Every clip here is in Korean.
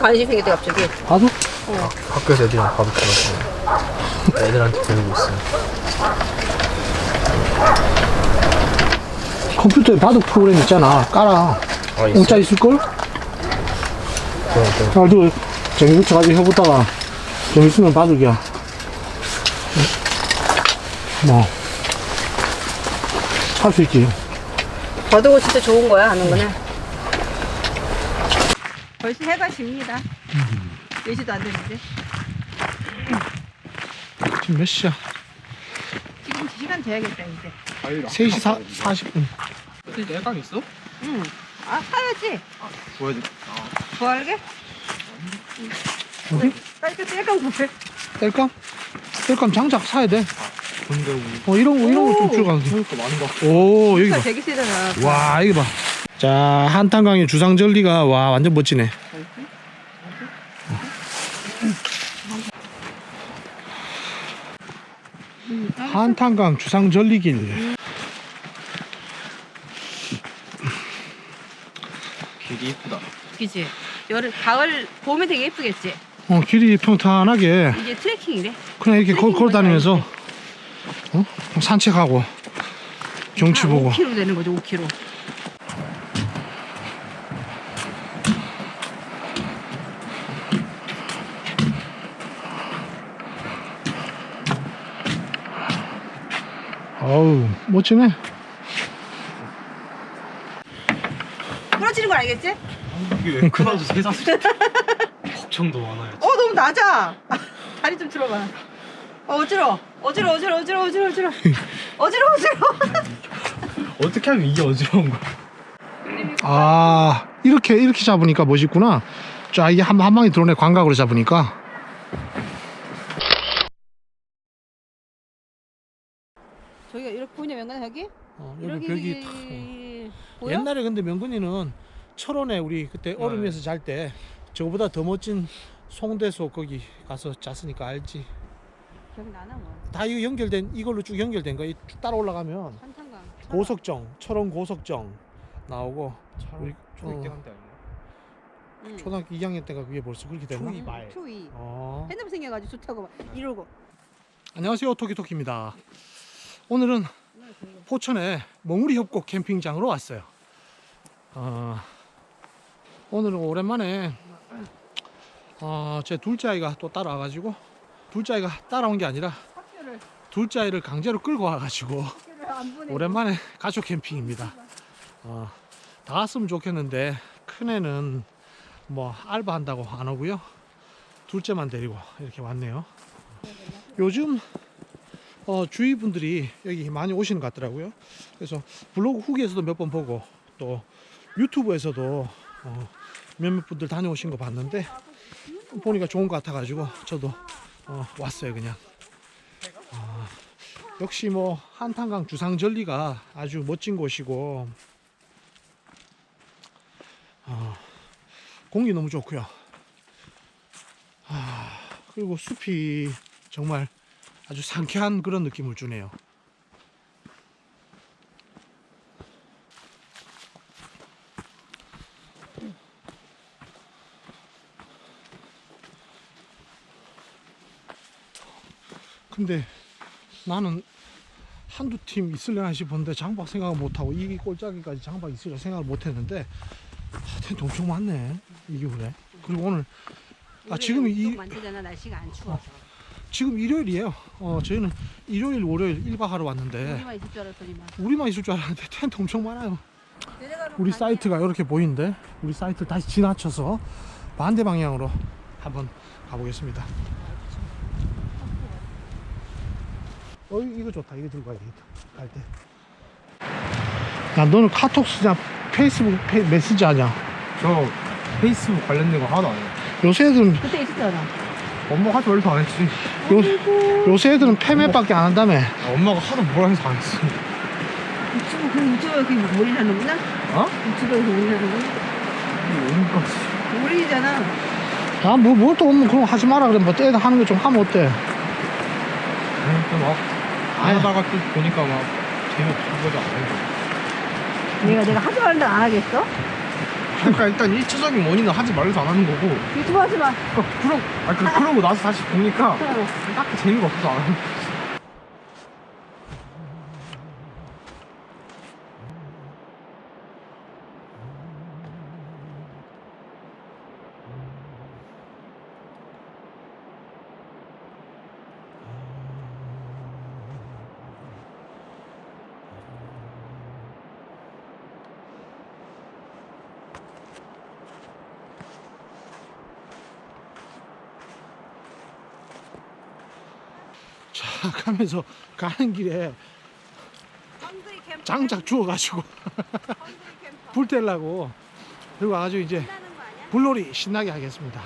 관심이 생겼대 갑자기. 바둑? 학교에서 애들이랑 바둑 들어서 애들한테 배우고 있어요. 컴퓨터에 바둑 프로그램 있잖아. 깔아. 아, 있어? 공짜 있을걸? 네, 네. 정리 붙여가지고 해보다가 좀 있으면 바둑이야. 뭐. 할 수 있지. 바둑은 진짜 좋은 거야 하는 거네. 벌써 해가 집니다. 4시도 안 됐는데. 지금 몇 시야? 지금 2시간 돼야겠다 이제. 3시 사, 40분. 근데 애강 있어? 응. 아 사야지. 보여줘. 구할게. 어디? 빨리 뗄까 구해. 뗄감? 뗄감 장작 사야 돼. 근데 우리 어, 이런 거, 이런 거좀 줄여가도 돼. 그러니까 많은 거. 오, 여기 봐. 되게 세잖아. 와, 이거 봐. 자, 한탄강의 주상절리가, 와, 완전 멋지네. 한탄강 주상절리길. 길이 이쁘다. 그지. 여름 가을 봄에 되게 예쁘겠지. 어, 길이 평탄하게 이게 트레킹이래. 그냥 이렇게 걸, 걸어 다니면서 어? 산책하고 경치 보고 5km 되는 거죠 5km. 어우 멋지네 부러지는 거 알겠지? 이게 왜 크다고 세상 걱정도 많아요. 어 너무 낮아. 다리 좀 들어봐. 어, 어지러. 어지러 어지러 어지러 어지러 어지러. 어지러 어지러. 어떻게 하면 이게 어지러운 거야? 아 이렇게 이렇게 잡으니까 멋있구나 자 이게 한, 한 방에 들어오네 광각으로 잡으니까 저기가 이렇게 보이냐 명관아 여기? 어, 여기 벽이 탁, 어. 보여? 옛날에 근데 명근이는 철원에 우리 그때 얼음 위에서 잘 때 저거보다 더 멋진 송대소 거기 가서 잤으니까 알지 기억이 나나 뭐 다 이거 연결된 이걸로 쭉 연결된 거이쭉 따라 올라가면 한탄강 고석정 철원 고석정 나오고 우리 초입 때 어, 한대 아니야? 응. 초등학교 2학년 때가 그게 벌써 그렇게 됐나? 초이 말. 초이 어. 핸드폰 생겨가지고 좋다고 막 이러고 안녕하세요 토끼토끼입니다 오늘은 포천의 멍우리 협곡 캠핑장으로 왔어요. 어, 오늘은 오랜만에 어, 제 둘째 아이가 또 따라와가지고 둘째 아이가 따라온 게 아니라 둘째 아이를 강제로 끌고 와가지고 오랜만에 가족 캠핑입니다. 어, 다 왔으면 좋겠는데 큰애는 뭐 알바한다고 안 오고요. 둘째만 데리고 이렇게 왔네요. 요즘 어, 주위 분들이 여기 많이 오시는 것 같더라고요 그래서 블로그 후기에서도 몇 번 보고 또 유튜브에서도 어, 몇몇 분들 다녀오신 거 봤는데 보니까 좋은 것 같아 가지고 저도 어, 왔어요 그냥 어, 역시 뭐 한탄강 주상절리가 아주 멋진 곳이고 어, 공기 너무 좋고요. 아, 그리고 숲이 정말 아주 상쾌한 그런 느낌을 주네요. 근데 나는 한두 팀 있으려나 싶었는데 장박 생각을 못하고 이 꼴짜기까지 장박 있으려 생각을 못했는데 아, 텐트 엄청 많네 이 겨울에 그리고 오늘 아 지금 이 만지잖아 날씨가 안 추워서 지금 일요일이에요. 어 저희는 일요일 월요일 1박 하러 왔는데 우리만 있을 줄 알았더니만 우리만 있을 줄 알았는데 텐트 엄청 많아요. 내려가면 우리 가네. 사이트가 이렇게 보이는데 우리 사이트 다시 지나쳐서 반대 방향으로 한번 가보겠습니다. 어 이거 좋다. 이거 들고 가야 되겠다. 갈 때. 야 너는 카톡 쓰냐? 페이스북 페이, 메시지 하냐? 저 페이스북 관련된 거 하나도 안 해요. 요새 애들은 그때 있었잖아 엄마가 하지 말래서 안 했지. 요, 요새 애들은 패매밖에 안 한다며 아, 엄마가 하도 뭐라 해서 안 했어. 유튜브 그 유튜브에 그 몰이 나는구나 어? 유튜브에서 몰이 나는구나 오늘까지. 몰이잖아 야뭐뭘또 없는 그런 거 하지 마라 그래 뭐 애들 하는 거 좀 하면 어때 막 하다가 또 보니까 막 재미없어 거지 안 해. 내가 내가 하지 말는데 안 하겠어? 그러니까 일단 1차적인 원인은 하지 말래서 안 하는 거고. 유튜브 하지 마 그러니까 그러, 아, 그, 그러고 나서 다시 보니까 어. 딱히 재미가 없어서 안 하는 거지. 탁 하면서 가는 길에 장작 주워가지고 불 떼려고 그리고 아주 이제 불놀이 신나게 하겠습니다.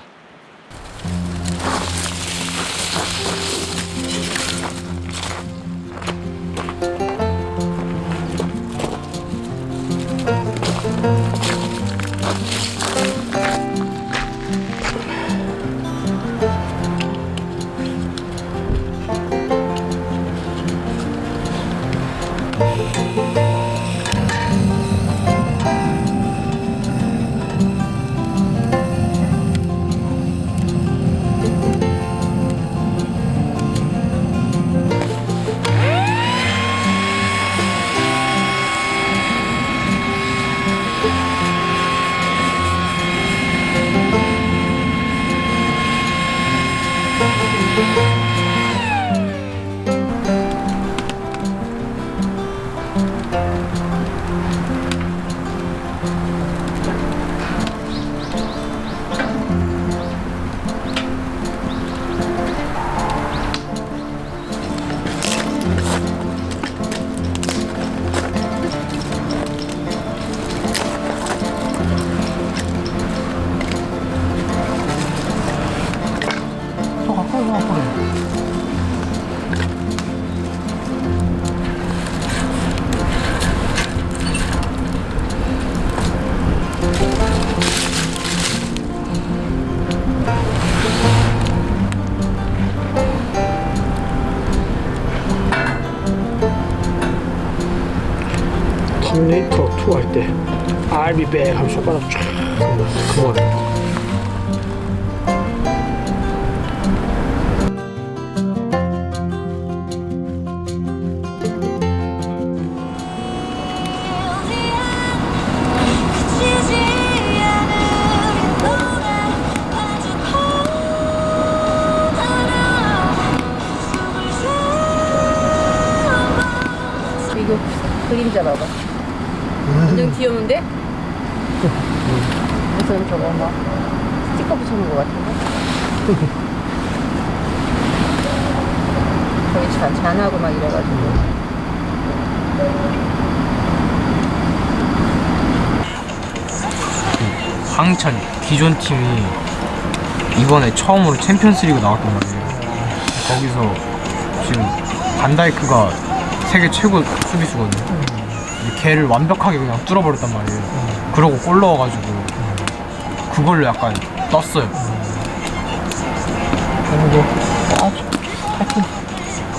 Back 하면 손가락 쫙 그거 이거 그림자 봐봐. 완전 귀여운데? 무슨 저거 막 스티커 붙여놓은 것 같은데? 거기 잔, 잔하고 막 이래가지고. 황천 기존 팀이 이번에 처음으로 챔피언스리그 나왔단 말이에요. 거기서 지금 반다이크가 세계 최고 수비수거든요. 걔를 완벽하게 그냥 뚫어버렸단 말이에요. 그러고 골 넣어가지고 그걸로 약간 떴어요. 그리고 아, 하여튼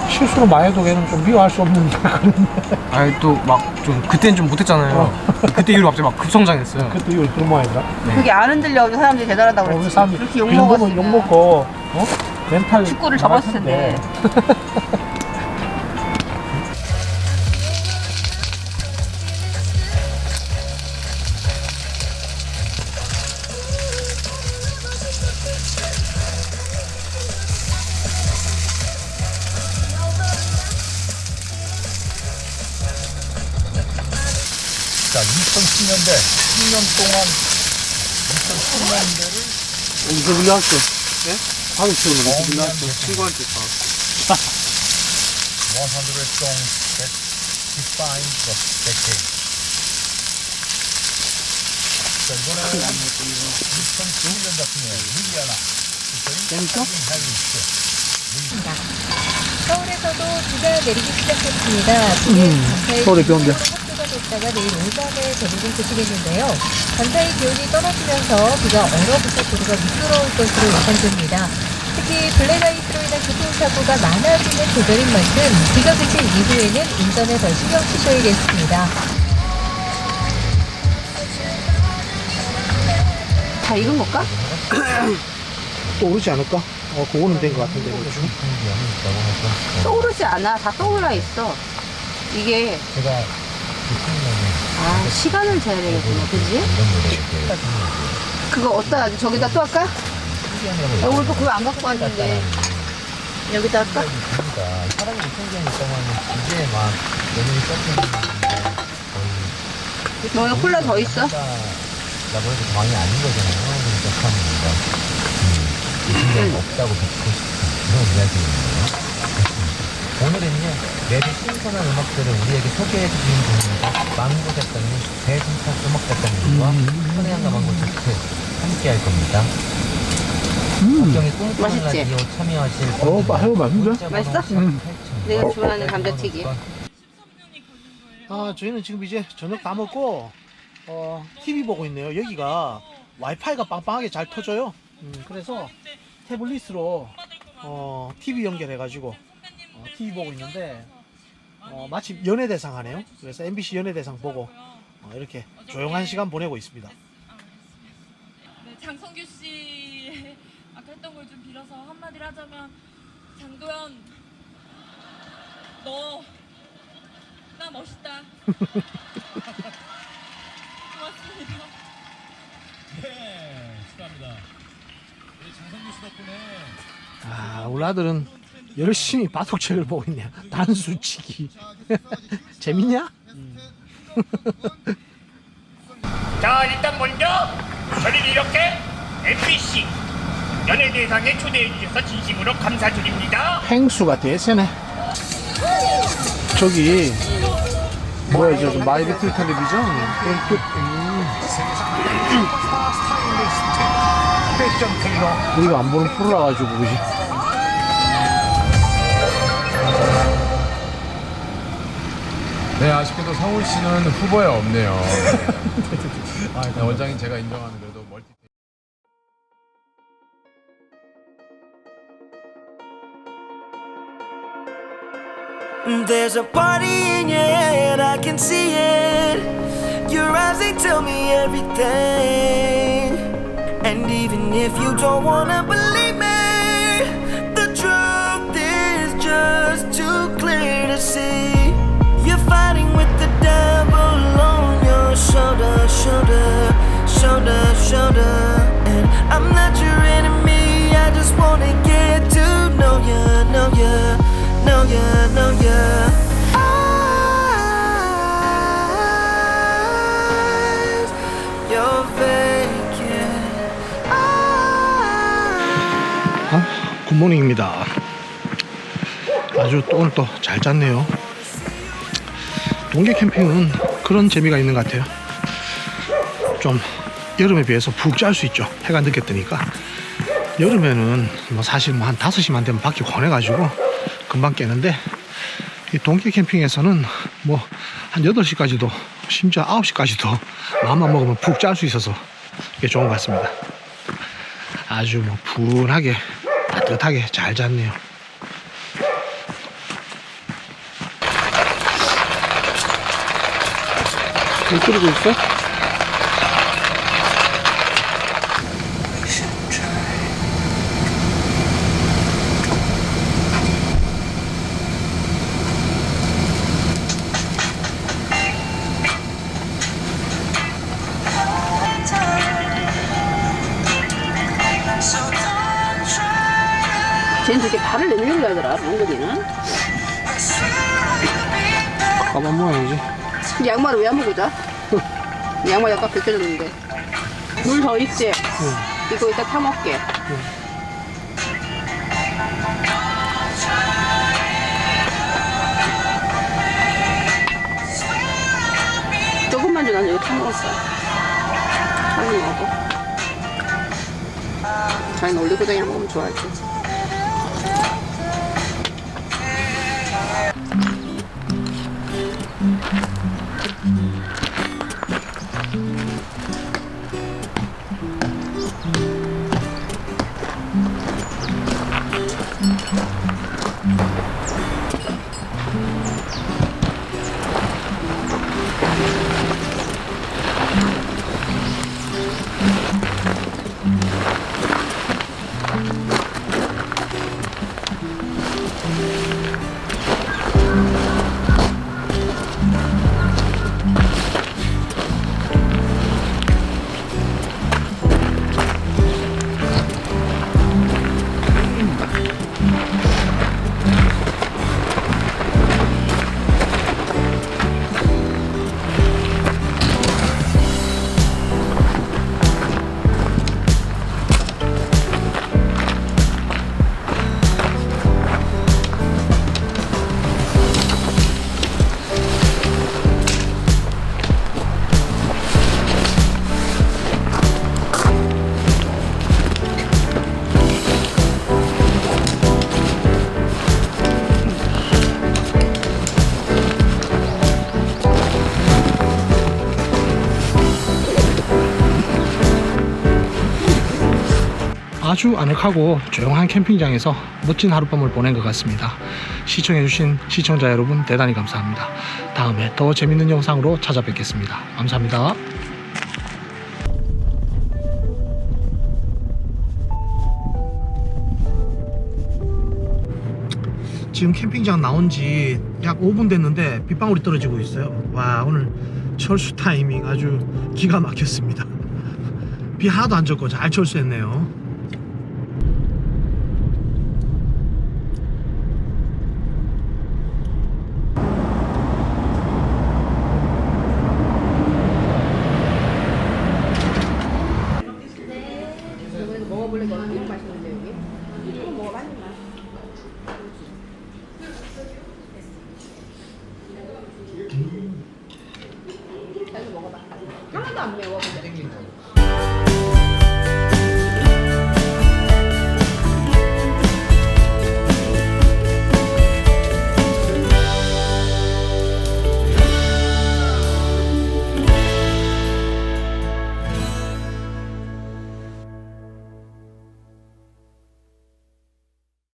실수로 많이 해도 걔는 좀 미워할 수 없는 그런 아니 또 막 좀 그때는 좀 못했잖아요. 그때 이후로 갑자기 막 급성장했어요. 그것도 이거 그런 모양이다 그게 안 흔들려가지고 사람들이 대단하다고 어, 우리 그랬지. 사람들이 그렇게 이욕 먹었으면 욕 먹고 어? 멘탈 축구를 접었을 텐데. 2010년대 10년 동안 2010년대를 이거 빌려왔어 예? 하루 치우는 거 빌려왔어 친구한테 다100 songs that define the decade. 자, 이번에는 2011년 작품이에요. 리리아나. 재밌어? 서울에서도 비가 내리기 시작했습니다. 음, 서울에 비 온대. 됐다가 내일 오전에 대부분 그치겠는데요. 밤사이 기온이 떨어지면서 비가 얼어붙어 도로가 미끄러울 것으로 예상됩니다. 특히 블랙아이스로 인한 교통사고가 많아지는 계절인 만큼 비가 그친 이후에는 운전에 더 신경 쓰셔야겠습니다. 다 익은 걸까? 또 오르지 않을까? 어 그거는 된 것 같은데 그렇죠? 떠오르지 않아. 다 떠올라 있어. 이게 제가 아 시간을 재야 되겠구나, 그지? 그거 어디다 저기다 또 할까? 야, 오늘 또 그거 안 갖고 왔는데 여기다 할까? 그러니까 너는 콜라 더 있어? 나보다 광이 아닌 거잖아요. 그러니까 참 뭔가 음, 그 신경 없다고 듣고 싶은 그런 이야기예요. 오늘은요 매주 신선한 음악들을 우리에게 소개해 주시는 분입니다. 망고 작가님, 대승탁 음악 작가님과 선혜양과 망고 차트 함께 할 겁니다. 걱정이 꿈꾸는 맛있지? 라디오 참여하실 어, 마- 아유, 맛있는데? 문자 번호 맛있어? 샵 내가 좋아하는 감자튀김. 아 저희는 지금 이제 저녁 다 먹고 어 TV 보고 있네요 여기가 와이파이가 빵빵하게 잘 터져요 음, 그래서 태블릿으로 어 TV 연결해 가지고 어, TV 보고 있는데 어, 마침 연예대상 하네요. 그래서 MBC 연예대상 보고 어, 이렇게 조용한 시간 보내고 있습니다. 네, 장성규 씨 아까 했던 걸 좀 빌어서 한마디를 하자면 장도연 너 나 멋있다. 고맙습니다. 아 우리 아들은 열심히 바둑책을 보고 있네요 단수치기 재밌냐? 자 일단 먼저 저희를 이렇게 MBC 연예대상에 초대해 주셔서 진심으로 감사드립니다. 펭수가 대세네. 저기 뭐야 저 마이리틀 텔레비전? 테일러 우리가 안 보는 프로라 가지고 그지. 네, 아쉽게도 성훈 씨는 후보에 없네요. 네, 원장님 제가 인정하는 그래도 멀티. See. Shoulder, shoulder. And I'm not your enemy, I just wanna get to know ya, know ya, know ya, know ya. Eyes, you're vacant. Eyes. 어? 굿모닝입니다. 아주 또 오늘 또 잘 잤네요. 동계 캠핑은 그런 재미가 있는 것 같아요. 좀 여름에 비해서 푹잘수 있죠. 해가 늦게 뜨니까. 여름에는 뭐 사실 뭐 한 5시만 되면 밖이 권해가지고 금방 깨는데 이 동계 캠핑에서는 뭐 한 8시까지도 심지어 9시까지도 마음만 먹으면 푹잘수 있어서 이게 좋은 것 같습니다. 아주 뭐 분하게 따뜻하게 잘 잤네요. 왜 끓이고 있어? 몽골이는. 가만 모아야지. 근데 양말을 왜 안 먹고 자? 양말 약간 벗겨졌는데. 물 더 있지? 이거 이따 타먹게. 조금만 줘, 난 이거 타먹었어. 빨리 먹어. 자기는 올리고당이랑 먹으면 좋아하지. 아주 아늑하고 조용한 캠핑장에서 멋진 하룻밤을 보낸 것 같습니다. 시청해주신 시청자 여러분 대단히 감사합니다. 다음에 더 재밌는 영상으로 찾아뵙겠습니다. 감사합니다. 지금 캠핑장 나온 지 약 5분 됐는데 빗방울이 떨어지고 있어요. 와 오늘 철수 타이밍 아주 기가 막혔습니다. 비 하나도 안 졌고 잘 철수했네요.